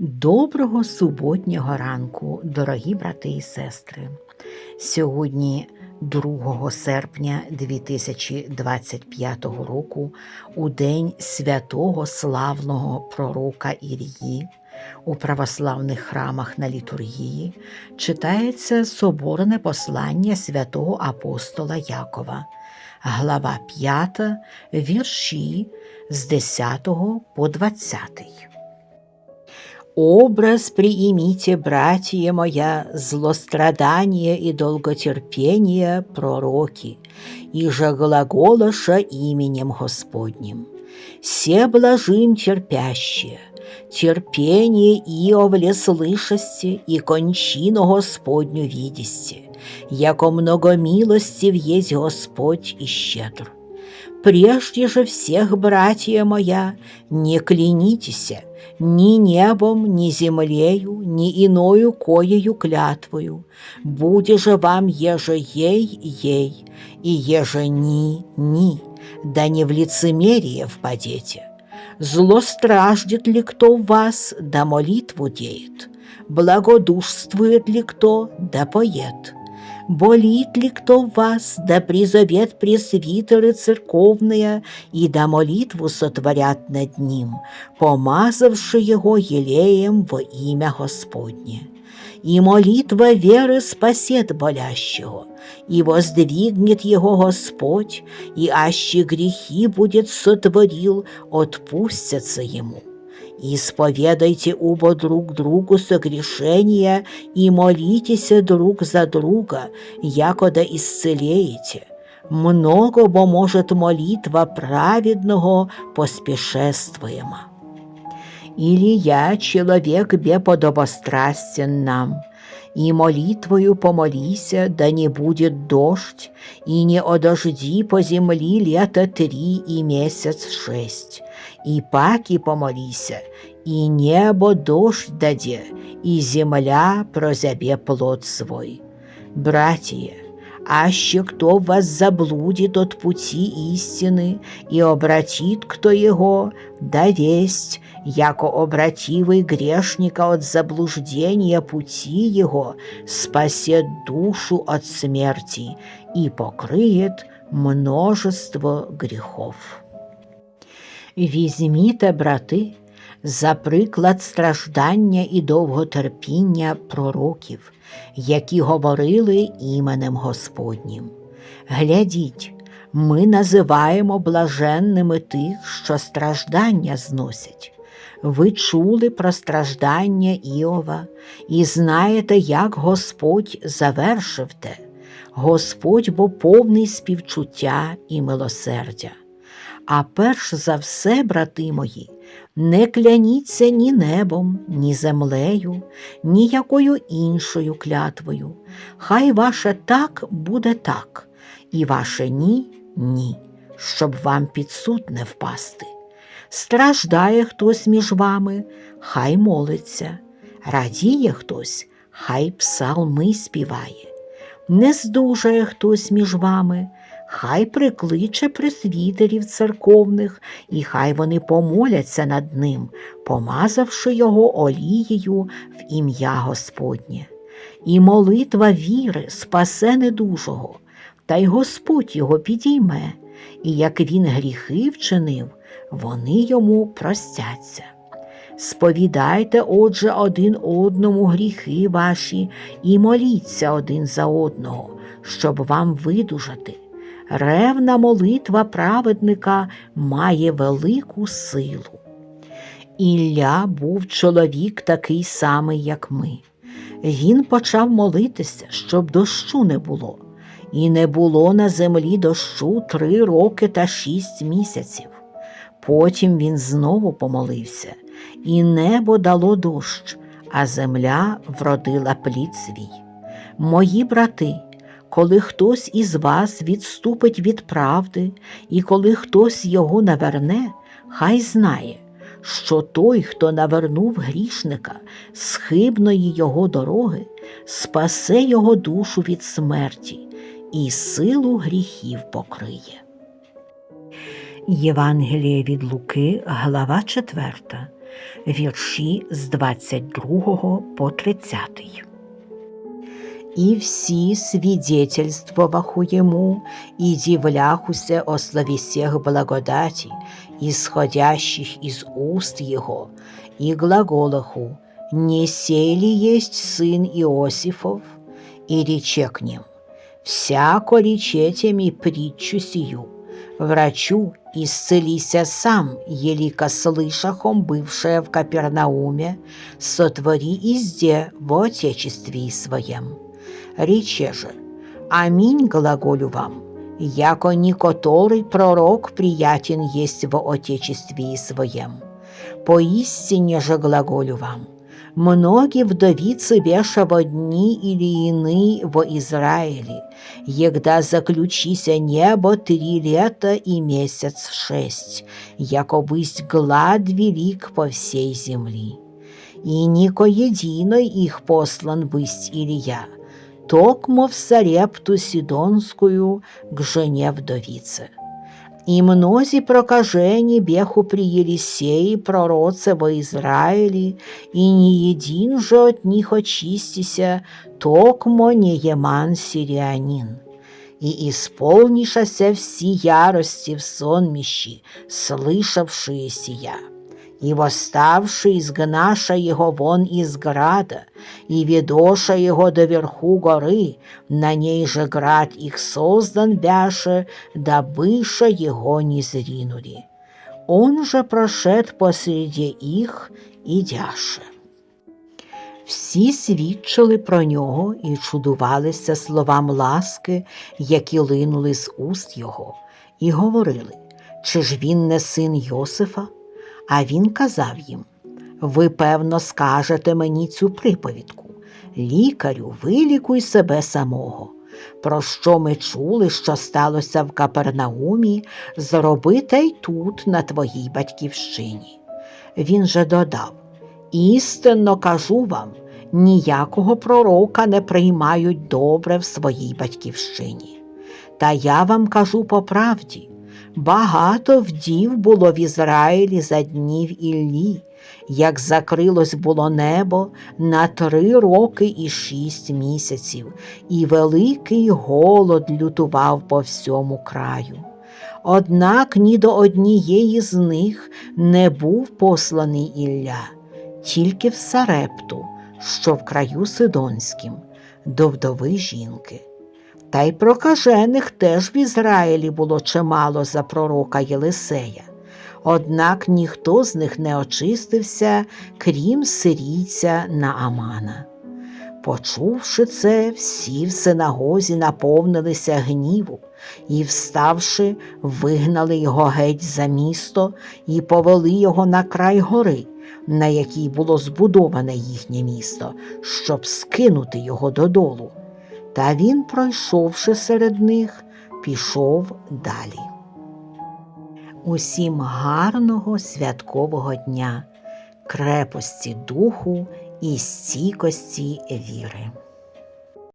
Доброго суботнього ранку, дорогі брати і сестри. Сьогодні, 2 серпня 2025 року, у день святого славного пророка Ірії, у православних храмах на літургії читається соборне послання святого апостола Якова, глава 5, вірші з 10 по 20. Образ приимите, братья моя, злострадания и долготерпения пророки, и же глаголоша именем Господним. Се блажим терпящие, терпение Иовле слышасти и кончину Господню видисти, яко много милостив есть Господь и щедр. Прежде же всех, братья моя, не клянитесь ни небом, ни землею, ни иною коею клятвою, буде же вам еже ей, ей, и еже ни, ни, да не в лицемерие впадете. Зло страждет ли кто в вас, да молитву деет, благодушствует ли кто, да поет. Болит ли кто в вас, да призовет пресвитеры церковные, и да молитву сотворят над ним, помазавши его елеем во имя Господне. И молитва веры спасет болящего, и воздвигнет его Господь, и аще грехи будет сотворил, отпустятся ему. Исповедайте оба друг другу согрешения и молитесь друг за друга, якода исцелеете. Много бо может молитва праведного поспешествуема. Или я, человек беподобострастен нам, и молитвою помолися, да не будет дождь, и не одожди по земли лето три и месяц шесть, и паки помолися, и небо дождь даде, и земля прозябе плод свой. Братья, аще кто вас заблудит от пути истины и обратит кто его, да весть, яко обративый грешника от заблуждения пути его, спасет душу от смерти и покрыет множество грехов. Візьміте, брати, за приклад страждання і довготерпіння пророків, які говорили іменем Господнім. Глядіть, ми називаємо блаженними тих, що страждання зносять. Ви чули про страждання Іова і знаєте, як Господь завершив те. Господь бо повний співчуття і милосердя. А перш за все, брати мої, не кляніться ні небом, ні землею, ні якою іншою клятвою. Хай ваше так буде так, і ваше ні ні, щоб вам під суд не впасти. Страждає хтось між вами, хай молиться, радіє хтось, хай псалми співає. Не здужає хтось між вами, хай прикличе присвітерів церковних, і хай вони помоляться над ним, помазавши його олією в ім'я Господнє. І молитва віри спасе недужого, та й Господь його підійме, і як він гріхи вчинив, вони йому простяться. Сповідайте, отже, один одному гріхи ваші і моліться один за одного, щоб вам видужати. Ревна молитва праведника має велику силу. Ілля був чоловік такий самий, як ми. Він почав молитися, щоб дощу не було, і не було на землі дощу три роки та шість місяців. Потім він знову помолився, і небо дало дощ, а земля вродила плід свій. Мої брати, коли хтось із вас відступить від правди, і коли хтось його наверне, хай знає, що той, хто навернув грішника з хибної його дороги, спасе його душу від смерті і силу гріхів покриє. Євангеліє від Луки, глава 4, вірші з 22 по 30. И все свидетельствоваху ему и дивляхуся о славе всех благодати, исходящих из уст его, и глаголаху, не сей ли есть сын Иосифов? И рече к ним, всяко речете ми притчу сию, врачу исцелися сам, елика слышахом бывшая в Капернауме, сотвори изде в отечестве своем. Рече же, аминь глаголю вам, яко никоторый пророк приятен есть в отечестве своем. Поистине же глаголю вам, многие вдовицы беша в одни или иные во Израиле, егда заключися небо три лета и месяц шесть, яко бысть глад велик по всей земли. И нико единой их послан бысть Илья, токмо в Сарепту Сидонскую к жене вдовице. И мнози прокажени беху при Елисеи, пророце во Израиле, и не един же от них очистися, токмо не Еман сирианин. И исполнишася все ярости в сонмищи, слышавшие сия. И восставший изгнаша его вон из града, и ведоша его до верху горы, на ней же град их создан бяше, дабыша его не зринули. Он же прошед посреди их, ідяше. Всі свідчили про нього і чудувалися словам ласки, які линули з уст його, і говорили, чи ж він не син Йосифа? А він казав їм: Ви, певно, скажете мені цю приповідку. Лікарю, вилікуй себе самого. Про що ми чули, що сталося в Капернаумі, зроби те й тут, на твоїй батьківщині. Він же додав: Істинно кажу вам, ніякого пророка не приймають добре в своїй батьківщині. Та я вам кажу по правді, Багато вдів було в Ізраїлі за днів Іллі, як закрилось було небо на три роки і шість місяців, і великий голод лютував по всьому краю. Однак ні до однієї з них не був посланий Ілля, тільки в Сарепту, що в краю Сидонським, до вдови жінки. Та й прокажених теж в Ізраїлі було чимало за пророка Єлисея. Однак ніхто з них не очистився, крім сирійця Наамана. Почувши це, всі в синагозі наповнилися гніву і, вставши, вигнали його геть за місто і повели його на край гори, на якій було збудоване їхнє місто, щоб скинути його додолу. Та він, пройшовши серед них, пішов далі. Усім гарного святкового дня, крепості духу і стійкості віри.